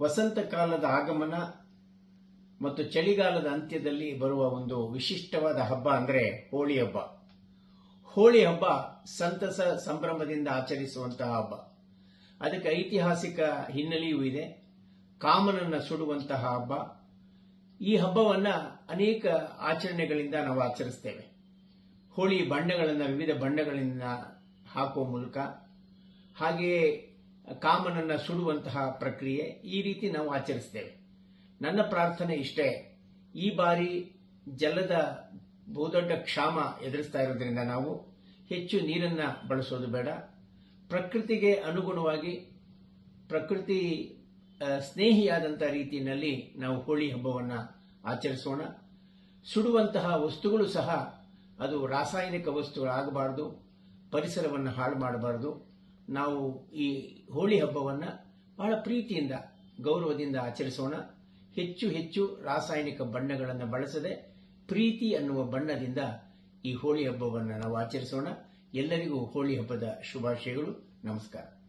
ವಸಂತ ಕಾಲದ ಆಗಮನ ಮತ್ತು ಚಳಿಗಾಲದ ಅಂತ್ಯದಲ್ಲಿ ಬರುವ ಒಂದು ವಿಶಿಷ್ಟವಾದ ಹಬ್ಬ ಅಂದರೆ ಹೋಳಿ ಹಬ್ಬ. ಹೋಳಿ ಹಬ್ಬ ಸಂತಸ ಸಂಭ್ರಮದಿಂದ ಆಚರಿಸುವಂತಹ ಹಬ್ಬ. ಅದಕ್ಕೆ ಐತಿಹಾಸಿಕ ಹಿನ್ನೆಲೆಯೂ ಇದೆ. ಕಾಮನನ್ನು ಸುಡುವಂತಹ ಹಬ್ಬ. ಈ ಹಬ್ಬವನ್ನು ಅನೇಕ ಆಚರಣೆಗಳಿಂದ ನಾವು ಆಚರಿಸ್ತೇವೆ. ಹೋಳಿ ಬಣ್ಣಗಳನ್ನು, ವಿವಿಧ ಬಣ್ಣಗಳಿಂದ ಹಾಕುವ ಮೂಲಕ. ಹಾಗೆಯೇ ಕಾಮನನ್ನ ಸುಡುವಂತಹ ಪ್ರಕ್ರಿಯೆ ಈ ರೀತಿ ನಾವು ಆಚರಿಸ್ತೇವೆ. ನನ್ನ ಪ್ರಾರ್ಥನೆ ಇಷ್ಟೇ, ಈ ಬಾರಿ ಜಲದ ಬಹುದೊಡ್ಡ ಕ್ಷಾಮ ಎದುರಿಸ್ತಾ ಇರೋದ್ರಿಂದ ನಾವು ಹೆಚ್ಚು ನೀರನ್ನು ಬಳಸೋದು ಬೇಡ. ಪ್ರಕೃತಿಗೆ ಅನುಗುಣವಾಗಿ ಪ್ರಕೃತಿ ಸ್ನೇಹಿಯಾದಂಥ ರೀತಿಯಲ್ಲಿ ನಾವು ಹೋಳಿ ಹಬ್ಬವನ್ನು ಆಚರಿಸೋಣ. ಸುಡುವಂತಹ ವಸ್ತುಗಳು ಸಹ ಅದು ರಾಸಾಯನಿಕ ವಸ್ತುಗಳಾಗಬಾರ್ದು, ಪರಿಸರವನ್ನು ಹಾಳು ಮಾಡಬಾರ್ದು. ನಾವು ಈ ಹೋಳಿ ಹಬ್ಬವನ್ನು ಬಹಳ ಪ್ರೀತಿಯಿಂದ, ಗೌರವದಿಂದ ಆಚರಿಸೋಣ. ಹೆಚ್ಚು ಹೆಚ್ಚು ರಾಸಾಯನಿಕ ಬಣ್ಣಗಳನ್ನು ಬಳಸದೆ ಪ್ರೀತಿ ಅನ್ನುವ ಬಣ್ಣದಿಂದ ಈ ಹೋಳಿ ಹಬ್ಬವನ್ನು ನಾವು ಆಚರಿಸೋಣ. ಎಲ್ಲರಿಗೂ ಹೋಳಿ ಹಬ್ಬದ ಶುಭಾಶಯಗಳು. ನಮಸ್ಕಾರ.